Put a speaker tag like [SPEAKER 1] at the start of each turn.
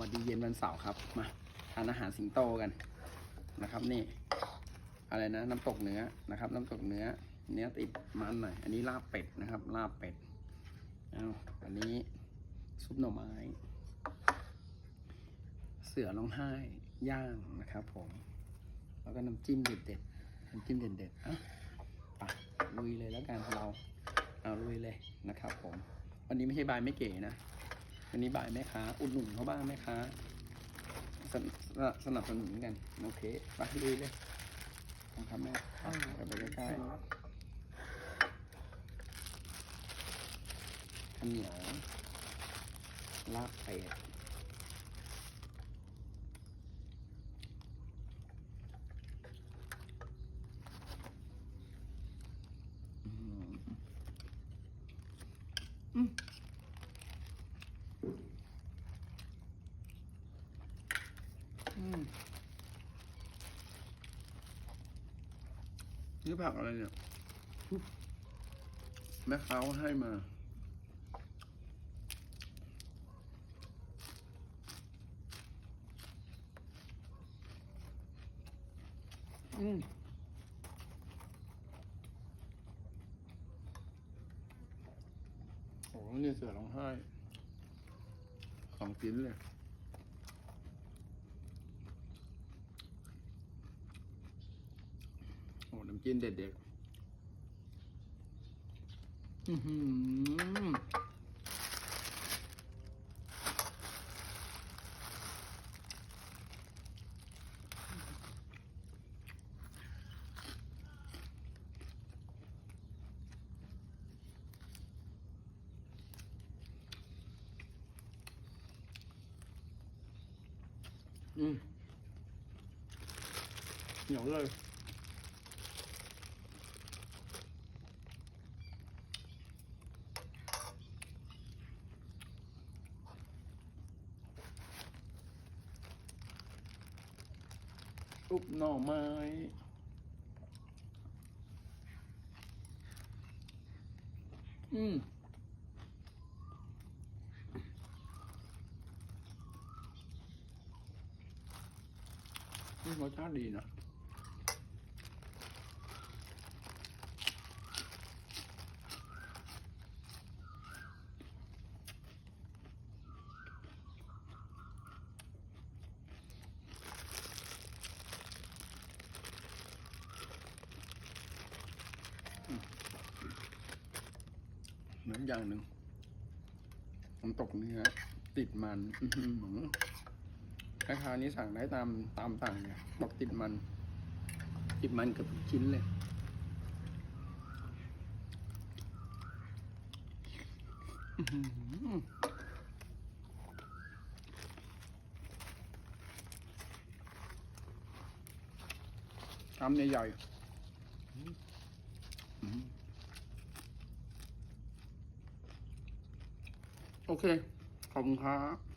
[SPEAKER 1] วัสดีเย็นวันเสาร์ครับมาทานอาหารสิงโตกันนะครับนี่ อะไรนะน้ำตกเนื้อนะครับ น้ำตกเนื้อ เนื้อติดมันหน่อยอันนี้ลาบเป็ดนะครับ ลาบเป็ดเอาอันนี้ซุปหน่อไม้ เสือร้องไห้ย่างนะครับผม แล้วก็น้ำจิ้มเด็ดๆน้ำจิ้มเด็ดๆอะไปลุยเลยแล้วกันเราเอาลุยเลยนะครับผม วันนี้ไม่ใช่บายไม่เก๋นะ วันนี้บ่ายแม่ค้าอุดหนุนเขาบ้างแม่ค้าสนสนับสนับสนุนกัน โอเคไปลุยเลยนะครับแม่ไปไปใกล้ๆข้าวเหนียวลาบเป็ดอืมอืม อืม นี่ผักอะไรเนี่ยอุ๊ยแม่ค้าเขาให้มา อืมโอ้นี่เสือร้องไห้สองชิ้นเลย อ้น้ำจิ้มเด็ดๆอือหืออืมเหนีย วเลยซุปหน่อไม้ อืมนี่รสชาติดีนะ เหมือนอย่างหนึ่งน้ำตกเนื้อติดมันอื้อหือคานี้สั่งได้ตามตามสั่งเนี่ยบอกติดมัน ติดมันกับทุกชิ้นเลยอื้อหือคำใหญ่ๆอื้อหือ โอเค ขอบคุณครับ